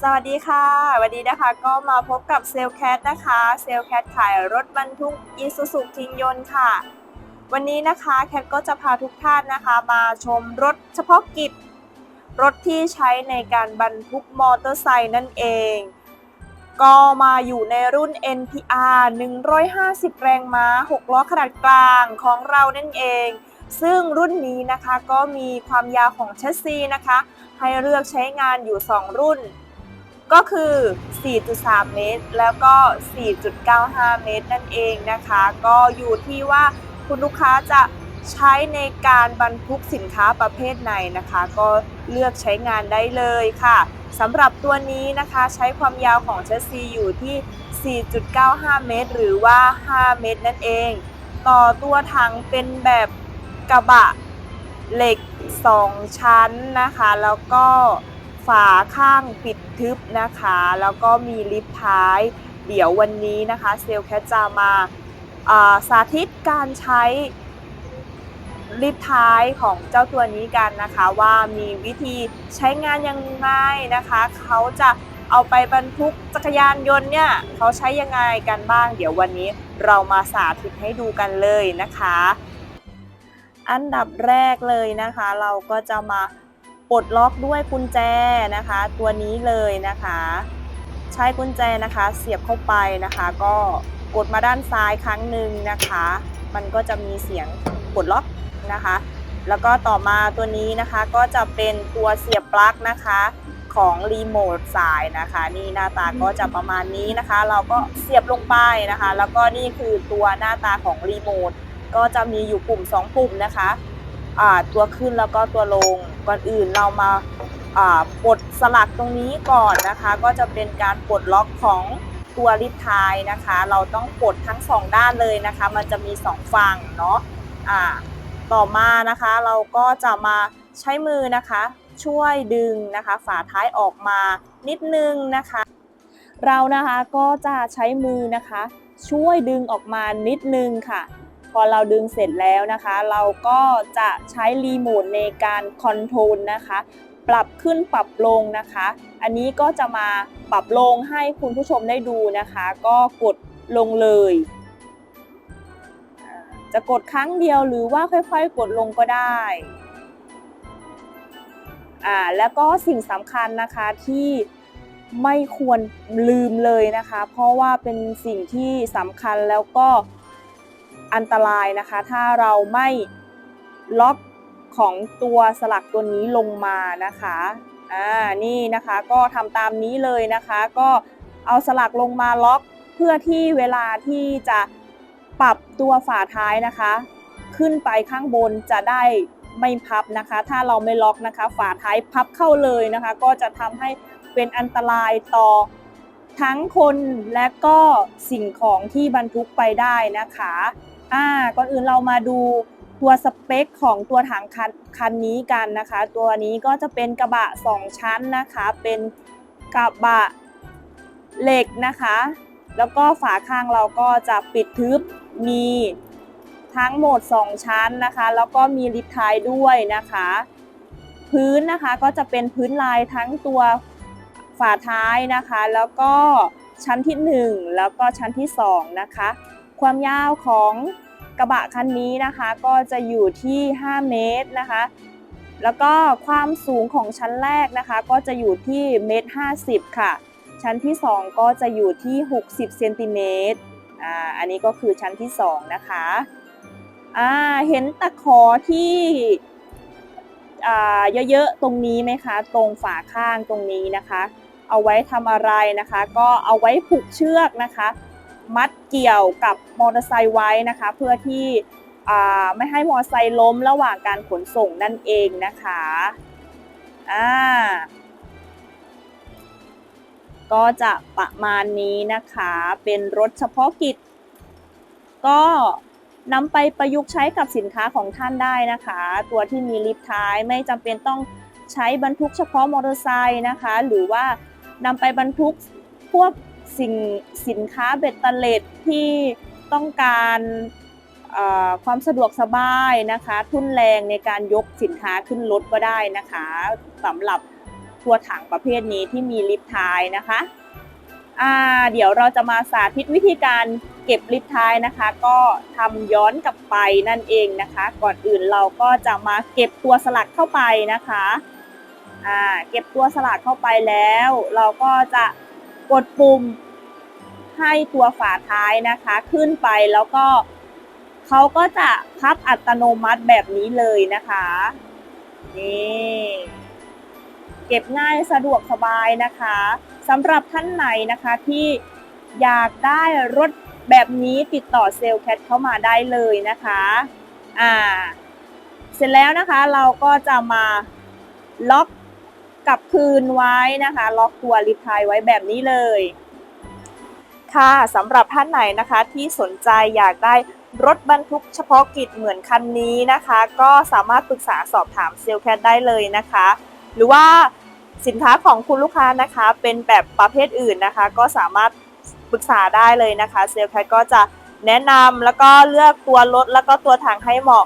สวัสดีค่ะ วันนี้นะคะก็มาพบกับเซลแคทนะคะเซลแคทขายรถบรรทุกอีซูซูคิงยนต์ค่ะ วันนี้นะคะแคทก็จะพาทุกท่านนะคะ มาชมรถเฉพาะกิจ รถที่ใช้ในการบรรทุกมอเตอร์ไซค์นั่นเอง ก็มาอยู่ในรุ่น NPR 150 แรงม้า 6 ล้อขนาดกลางของเรานั่นเองซึ่งรุ่นนี้นะคะก็มีความยาวของแชสซีนะคะ ให้เลือกใช้งานอยู่ 2 รุ่น ก็คือ 4.3 เมตร แล้วก็ 4.95 เมตรนั่นเองนะคะ ก็อยู่ที่ว่าคุณลูกค้าจะใช้ในการบรรทุกสินค้าประเภทไหนนะคะ ก็เลือกใช้งานได้เลยค่ะสำหรับตัวนี้นะคะใช้ความยาวของแชสซีอยู่ที่ 4.95 เมตร หรือว่า 5 เมตรนั่นเอง ต่อตัวถังเป็นแบบกระบะเหล็ก 2 ชั้นนะคะ แล้วก็ ฝาข้างปิดทึบนะคะ แล้วก็มีลิฟต์ท้าย เดี๋ยววันนี้นะคะเซลแคทจะมาาสาธิตการใช้ลิฟต์ท้ายของเจ้าตัวนี้กันนะคะ ว่ามีวิธีใช้งานยังไงนะคะ เขาจะเอาไปบรรทุกจักรยานยนต์เนี่ยเขาใช้ยังไงกันบ้าง เดี๋ยววันนี้เรามาสาธิตให้ดูกันเลยนะคะ อันดับแรกเลยนะคะ เราก็จะมา ปลดล็อกด้วยกุญแจนะคะ ตัวนี้เลยนะคะ ใช้กุญแจนะคะ เสียบเข้าไปนะคะ ก็กดมาด้านซ้ายครั้งหนึ่งนะคะ มันก็จะมีเสียงปลดล็อกนะคะ แล้วก็ต่อมาตัวนี้นะคะก็จะเป็นตัวเสียบปลั๊กนะคะของรีโมทสายนะคะ นี่หน้าตาก็จะประมาณนี้นะคะ เราก็เสียบลงไปนะคะ แล้วก็นี่คือตัวหน้าตาของรีโมทก็จะมีอยู่ปุ่ม 2 ปุ่มนะคะ ตัวขึ้นแล้วก็ตัวลงก่อนอื่นเรามาปลดสลักตรงนี้ก่อนนะคะ ก็จะเป็นการปลดล็อกของตัวลิฟท้ายนะคะ เราต้องปลดทั้ง2ด้านเลยนะคะ มันจะมี2ฝั่งเนาะอ่าต่อมานะคะเราก็จะมาใช้มือนะคะ ช่วยดึงนะคะ ฝาท้ายออกมานิดนึงนะคะ เรานะคะก็จะใช้มือนะคะ ช่วยดึงออกมานิดนึงค่ะ พอเราดึงเสร็จแล้วนะคะ เราก็จะใช้รีโมทในการคอนโทรลนะคะ ปรับขึ้นปรับลงนะคะ อันนี้ก็จะมาปรับลงให้คุณผู้ชมได้ดูนะคะ ก็กดลงเลย จะกดครั้งเดียวหรือว่าค่อยๆ กดลงก็ได้อ่าแล้วก็สิ่งสำคัญนะคะที่ไม่ควรลืมเลยนะคะ เพราะว่าเป็นสิ่งที่สำคัญแล้วก็ อันตรายนะคะ ถ้าเราไม่ล็อกของตัวสลักตัวนี้ลงมานะคะอ่านี่นะคะก็ทำตามนี้เลยนะคะ ก็เอาสลักลงมาล็อกเพื่อที่เวลาที่จะปรับตัวฝาท้ายนะคะ ขึ้นไปข้างบนจะได้ไม่พับนะคะ ถ้าเราไม่ล็อกนะคะ ฝาท้ายพับเข้าเลยนะคะ ก็จะทำให้เป็นอันตรายต่อทั้งคนและก็สิ่งของที่บรรทุกไปได้นะคะ อ่าก่อนอื่นเรามาดูตัวสเปคของตัวถังคันคันนี้กันนะคะ ตัวนี้ก็จะเป็นกระบะ 2 ชั้นนะคะ เป็นกระบะเหล็กนะคะ แล้วก็ฝาข้างเราก็จะปิดทึบมีทั้งหมด 2 ชั้นนะคะ แล้วก็มีลิฟต์ท้ายด้วยนะคะ พื้นนะคะก็จะเป็นพื้นลายทั้งตัวฝาท้ายนะคะ แล้วก็ชั้นที่ 1 แล้วก็ชั้นที่ 2 นะคะ ความยาวของกระบะคันนี้นะคะ ก็จะอยู่ที่ 5 เมตรนะคะ แล้วก็ความสูงของชั้นแรกนะคะ ก็จะอยู่ที่เมตร50ค่ะ ชั้นที่ 2 ก็จะอยู่ที่ 60เซนติเมตรอ่าอันนี้ก็คือชั้นที่ 2 นะคะอ่าเห็นตะขอที่อ่าเยอะๆตรงนี้ไหมคะ ตรงฝาข้างตรงนี้นะคะ เอาไว้ทำอะไรนะคะ ก็เอาไว้ผูกเชือกนะคะ มัดเกี่ยวกับมอเตอร์ไซค์ไว้นะคะ เพื่อที่ไม่ให้มอเตอร์ไซค์ล้มระหว่างการขนส่งนั่นเองนะคะอ่าก็จะประมาณนี้นะคะ เป็นรถเฉพาะกิจ ก็นำไปประยุกต์ใช้กับสินค้าของท่านได้นะคะ ตัวที่มีลิฟต์ท้ายไม่จำเป็นต้องใช้บรรทุกเฉพาะมอเตอร์ไซค์นะคะ หรือว่านำไปบรรทุกพวก สิ่งสินค้าเบ็ดเตล็ดที่ต้องการความสะดวกสบายนะคะ ทุนแรงในการยกสินค้าขึ้นรถก็ได้นะคะสำหรับตัวถังประเภทนี้ที่มีลิฟท้ายนะคะเดี๋ยวเราจะมาสาธิตวิธีการเก็บลิฟท้ายนะคะ ก็ทำย้อนกลับไปนั่นเองนะคะ ก่อนอื่นเราก็จะมาเก็บตัวสลักเข้าไปนะคะเก็บตัวสลักเข้าไปแล้ว เราก็จะ กดปุ่มให้ตัวฝาท้ายนะคะ ขึ้นไปแล้วก็เขาก็จะพับอัตโนมัติแบบนี้เลยนะคะนี่เก็บง่ายสะดวกสบายนะคะสำหรับท่านไหนนะคะที่อยากได้รถแบบนี้ติดต่อเซลล์แคทเข้ามาได้เลยนะคะอ่าเสร็จแล้วนะคะเราก็จะมาล็อก กลับคืนไว้นะคะ ล็อกตัวลิฟทายไว้แบบนี้เลย ค่ะสำหรับท่านไหนนะคะที่สนใจอยากได้รถบรรทุกเฉพาะกิจเหมือนคันนี้นะคะ ก็สามารถปรึกษาสอบถามเซลล์แคทได้เลยนะคะ หรือว่าสินค้าของคุณลูกค้านะคะ เป็นแบบประเภทอื่นนะคะ ก็สามารถปรึกษาได้เลยนะคะเซลล์แคทก็จะแนะนำแล้วก็เลือกตัวรถแล้วก็ตัวถังให้เหมาะ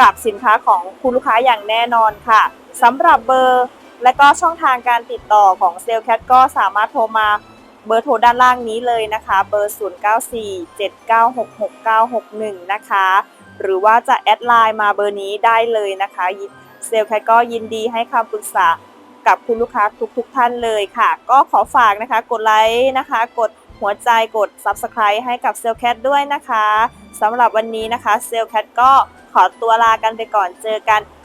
กับสินค้าของคุณลูกค้าอย่างแน่นอนค่ะสำหรับเบอร์ และก็ช่องทางการติดต่อของเซลล์แคทก็สามารถโทรมาเบอร์โทรด้านล่างนี้เลยนะคะ เบอร์ 0947966961 นะคะ หรือว่าจะแอดไลน์มาเบอร์นี้ได้เลยนะคะเซลล์แคทก็ยินดีให้คำปรึกษากับคุณลูกค้าทุกๆทท่านเลยค่ะ ก็ขอฝากนะคะ กดไลค์นะคะ กดหัวใจกด Subscribe ให้กับเซลแคทด้วยนะคะสำหรับวันนี้นะคะเซลแคทก็ขอตัวลากันไปก่อนเจอกัน